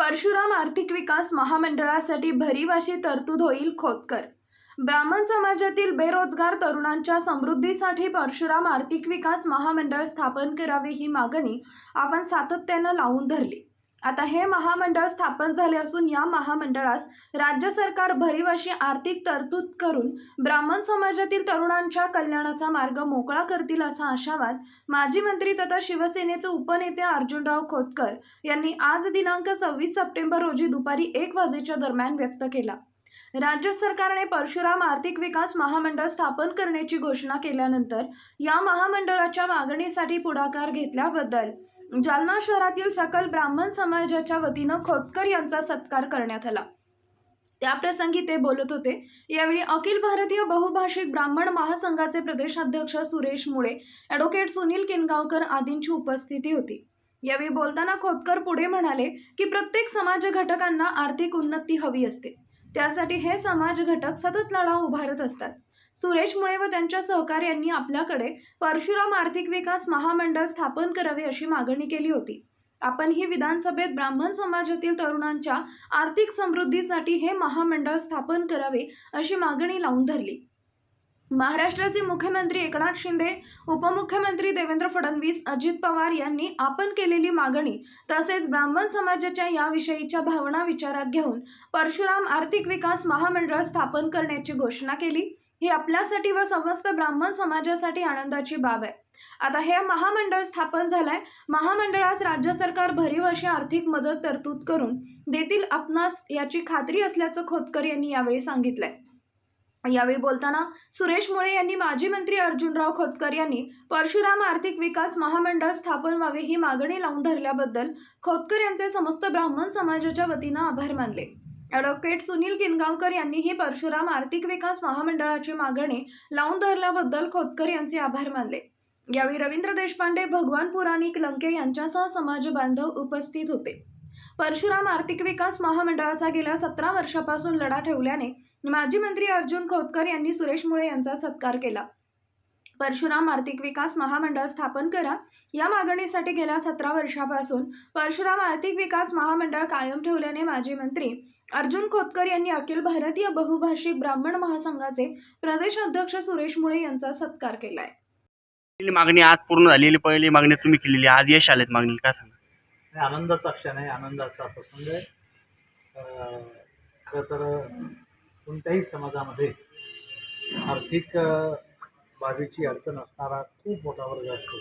परशुराम आर्थिक विकास महामंडळासाठी भरीव अशी तरतूद होईल खोतकर. ब्राह्मण समाजातील बेरोजगार तरुणांच्या समृद्धीसाठी परशुराम आर्थिक विकास महामंडळ स्थापन करावे ही मागणी आपण सातत्यानं लावून धरली. आता हे महामंडळ स्थापन झाले असून या महामंडळास राज्य सरकार भरीव अशी आर्थिक तरतूद करून ब्राह्मण समाजातील तरुणांच्या कल्याणाचा मार्ग मोकळा करतील असा आशावाद माजी मंत्री तथा शिवसेनेचे उपनेते अर्जुनराव खोतकर यांनी आज दिनांक सव्वीस सप्टेंबर रोजी दुपारी एक वाजेच्या दरम्यान व्यक्त केला. राज्य सरकारने परशुराम आर्थिक विकास महामंडळ स्थापन करण्याची घोषणा केल्यानंतर या महामंडळाच्या मागणीसाठी पुढाकार घेतल्याबद्दल जालना शहरातील सकल ब्राह्मण समाजाच्या वतीनं खोतकर यांचा सत्कार करण्यात आला. त्याप्रसंगी ते बोलत होते यावेळी अखिल भारतीय बहुभाषिक ब्राह्मण महासंघाचे प्रदेशाध्यक्ष सुरेश मुळे ॲडव्होकेट सुनील किनगावकर आदींची उपस्थिती होती. यावेळी बोलताना खोतकर पुढे म्हणाले की प्रत्येक समाज घटकांना आर्थिक उन्नती हवी असते. त्यासाठी हे समाज घटक सतत लढा उभारत असतात. सुरेश मुळे व त्यांच्या सहकार्यांनी आपल्याकडे परशुराम आर्थिक विकास महामंडळ स्थापन करावे अशी मागणी केली होती. आपण ही विधानसभेत ब्राह्मण समाजातील तरुणांच्या आर्थिक समृद्धीसाठी हे महामंडळ स्थापन करावे अशी मागणी लावून धरली. महाराष्ट्राचे मुख्यमंत्री एकनाथ शिंदे उपमुख्यमंत्री देवेंद्र फडणवीस अजित पवार यांनी आपण केलेली मागणी तसेच ब्राह्मण समाजाच्या याविषयीच्या भावना विचारात घेऊन परशुराम आर्थिक विकास महामंडळ स्थापन करण्याची घोषणा केली. ही आपल्यासाठी व समस्त ब्राह्मण समाजासाठी आनंदाची बाब आहे. आता हे महामंडळ स्थापन झालंय. महामंडळास राज्य सरकार भरीव अशी आर्थिक मदत तरतूद करून देतील आपणास याची खात्री असल्याचं खोतकर यांनी यावेळी सांगितलंय. यावेळी बोलताना सुरेश मुळे यांनी माजी मंत्री अर्जुनराव खोतकर यांनी परशुराम आर्थिक विकास महामंडळ स्थापन व्हावे ही मागणी लावून धरल्याबद्दल खोतकर यांचे समस्त ब्राह्मण समाजाच्या वतीनं आभार मानले. ॲडव्होकेट सुनील किनगावकर यांनीही परशुराम आर्थिक विकास महामंडळाची मागणी लावून धरल्याबद्दल खोतकर यांचे आभार मानले. यावेळी रवींद्र देशपांडे भगवान पुराणिक लंके यांच्यासह समाज बांधव उपस्थित होते. परशुराम आर्थिक विकास महामंडळाचा गेल्या सतरा वर्षापासून लढा ठेवल्याने माजी मंत्री अर्जुन खोतकर यांनी सुरेश मुळे यांचा सत्कार केला. परशुराम आर्थिक विकास महामंडळ स्थापन करा. या मागणीसाठी गेल्या सतरा वर्षापासून परशुराम आर्थिक विकास महामंडळ कायम ठेवल्याने माजी मंत्री अर्जुन खोतकर यांनी अखिल भारतीय बहुभाषिक ब्राह्मण महासंघाचे प्रदेश अध्यक्ष सुरेश मुळे यांचा सत्कार केलाय. पहिली मागणी आज पूर्ण झालेली पहिली मागणी तुम्ही केलेली आज यश आलेत मागणी काय सांगा? आनंदाचा क्षण आहे आनंदाचा प्रसंग आहे. अं, खरं तर कोणत्याही समाजामध्ये आर्थिक बाजूची अडचण असणारा खूप मोठा वर्ग असतो.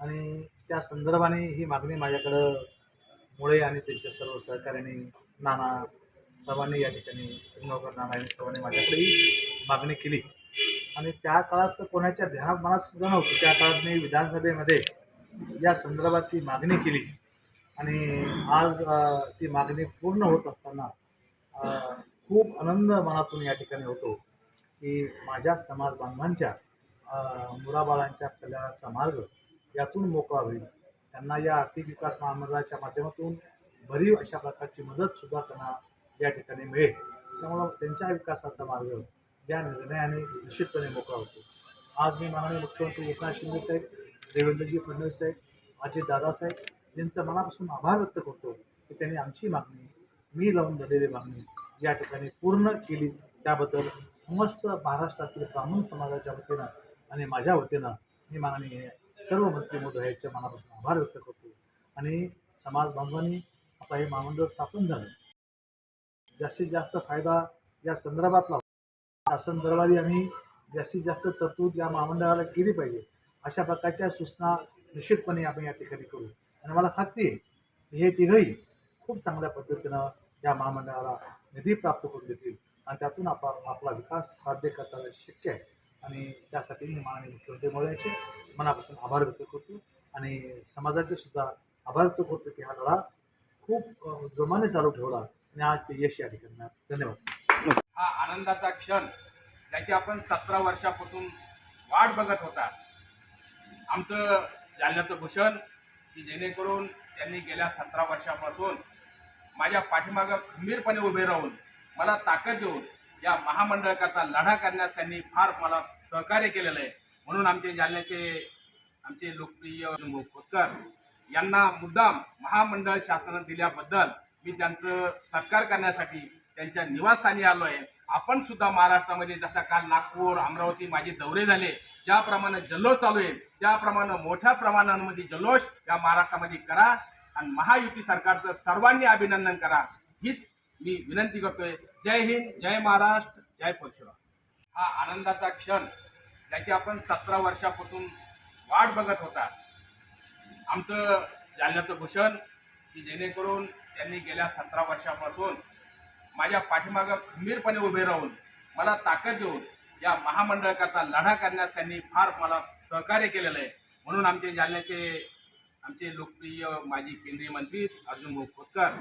आणि त्या संदर्भाने ही मागणी माझ्याकडं मुळे आणि त्यांच्या सर्व सहकार्याने नाना सर्वांनी या ठिकाणी किंगावकर नाना सर्वांनी माझ्याकडे ही मागणी केली. आणि त्या काळात तर कोणाच्या ध्यानात मनात सुद्धा नव्हतं. त्या काळात मी विधानसभेमध्ये या संदर्भात ती मागणी केली. आणि आज ती मागणी पूर्ण होत असताना खूप आनंद मनातून या ठिकाणी होतो. की माझ्या समाज बांधवांच्या मुलाबाळांच्या कल्याणाचा मार्ग यातून मोकळा होईल. त्यांना या आर्थिक विकास महामंडळाच्या माध्यमातून भरीव अशा प्रकारची मदतसुद्धा त्यांना या ठिकाणी मिळेल. त्यामुळं त्यांच्या विकासाचा मार्ग या निर्णयाने निश्चितपणे मोकळा होतो. आज मी माननीय मुख्यमंत्री एकनाथ शिंदे साहेब देवेंद्रजी फडणवीस साहेब अजय दादासाहेब यांचा मनापासून आभार व्यक्त करतो की त्यांनी आमची मागणी मी लावून झालेली मागणी या ठिकाणी पूर्ण केली. त्याबद्दल समस्त महाराष्ट्रातील ब्राह्मण समाजाच्या वतीनं आणि माझ्या वतीनं मी मागणी आहे सर्व मंत्री महोदयाचे मनापासून आभार व्यक्त करतो. आणि समाज बांधवांनी आता हे महामंडळ स्थापन झालं. जास्तीत जास्त फायदा या संदर्भातला शासन दरबारी आम्ही जास्तीत जास्त तरतूद या महामंडळाला केली पाहिजे. अशा प्रकारच्या सूचना निश्चितपणे आपण या ठिकाणी करू. आणि मला खात्री आहे की हे तिघही खूप चांगल्या पद्धतीनं या महामंडळाला निधी प्राप्त करून देतील. आणि त्यातून आपला आपला विकास साध्य करता शक्य आहे. आणि त्यासाठी मी माननीय मुख्यमंत्री महोदयाचे मनापासून आभार व्यक्त करतो. आणि समाजाचे सुद्धा आभार व्यक्त करतो की हा लढा खूप जोमाने चालू ठेवला आणि आज ते यश या ठिकाणी धन्यवाद. हा आनंदाचा क्षण त्याची आपण सतरा वर्षापासून वाट बघत होता. आमचं जालन्याचं भूषण की जेणेकरून त्यांनी गेल्या सतरा वर्षापासून माझ्या पाठीमागं खंबीरपणे उभे राहून मला ताकद देऊन या महामंडळाकरता लढा करण्यास त्यांनी फार मला सहकार्य केलेलं आहे. म्हणून आमचे जालन्याचे आमचे लोकप्रिय खोतकर यांना मुद्दाम महामंडळ शासनानं दिल्याबद्दल मी त्यांचं सत्कार करण्यासाठी त्यांच्या निवासस्थानी आलो आहे. आपण सुद्धा महाराष्ट्रामध्ये जसा काल नागपूर अमरावती माझे दौरे झाले ज्याप्रमाणे जल्लोष चालू आहे त्याप्रमाणे मोठ्या प्रमाणामध्ये जल्लोष या महाराष्ट्रामध्ये करा. आणि महायुती सरकारचं सर्वांनी अभिनंदन करा. हीच मी विनंती करतोय. जय हिंद जय महाराष्ट्र जय परशुराम हा आनंदाचा क्षण त्याची आपण सतरा वर्षापासून वाट बघत होता. आमचं जालन्याचं भूषण की जेणेकरून त्यांनी गेल्या सतरा वर्षापासून माझ्या पाठीमागं खंबीरपणे उभे राहून मला ताकद देऊन या महामंडळाकरता लढा करण्यास त्यांनी फार मला सहकार्य केलेलं आहे. म्हणून आमचे जालन्याचे आमचे लोकप्रिय माजी केंद्रीय मंत्री अर्जुन भाऊ खोतकर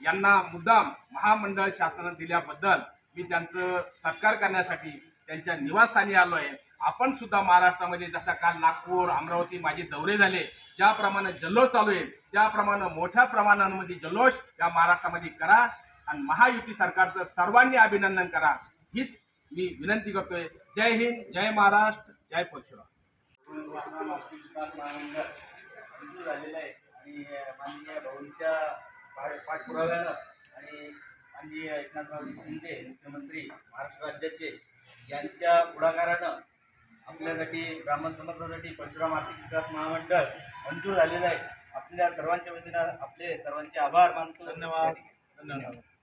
यांना मुद्दाम महामंडळ शासनानं दिल्याबद्दल मी त्यांचं सत्कार करण्यासाठी त्यांच्या निवासस्थानी आलो आहे आपण सुद्धा महाराष्ट्रामध्ये जसा काल नागपूर अमरावती माझे दौरे झाले ज्याप्रमाणे जल्लोष चालू आहे त्याप्रमाणे मोठ्या प्रमाणामध्ये जल्लोष या महाराष्ट्रामध्ये करा आणि महायुती सरकारचं सर्वांनी अभिनंदन करा. हीच मी विनंती करतोय. जय हिंद जय महाराष्ट्र जय परशुराम मंजूर झालेलं आहे. आणि माननीय भाऊंच्या पाठ पाठपुराव्यानं आणि माननीय एकनाथरावजी शिंदे मुख्यमंत्री महाराष्ट्र राज्याचे यांच्या पुढाकारानं आपल्यासाठी ब्राह्मण समाजासाठी परशुराम आर्थिक विकास महामंडळ मंजूर झालेलं आहे. आपल्या सर्वांच्या वतीनं आपले सर्वांचे आभार मानतो. धन्यवाद. धन्यवाद.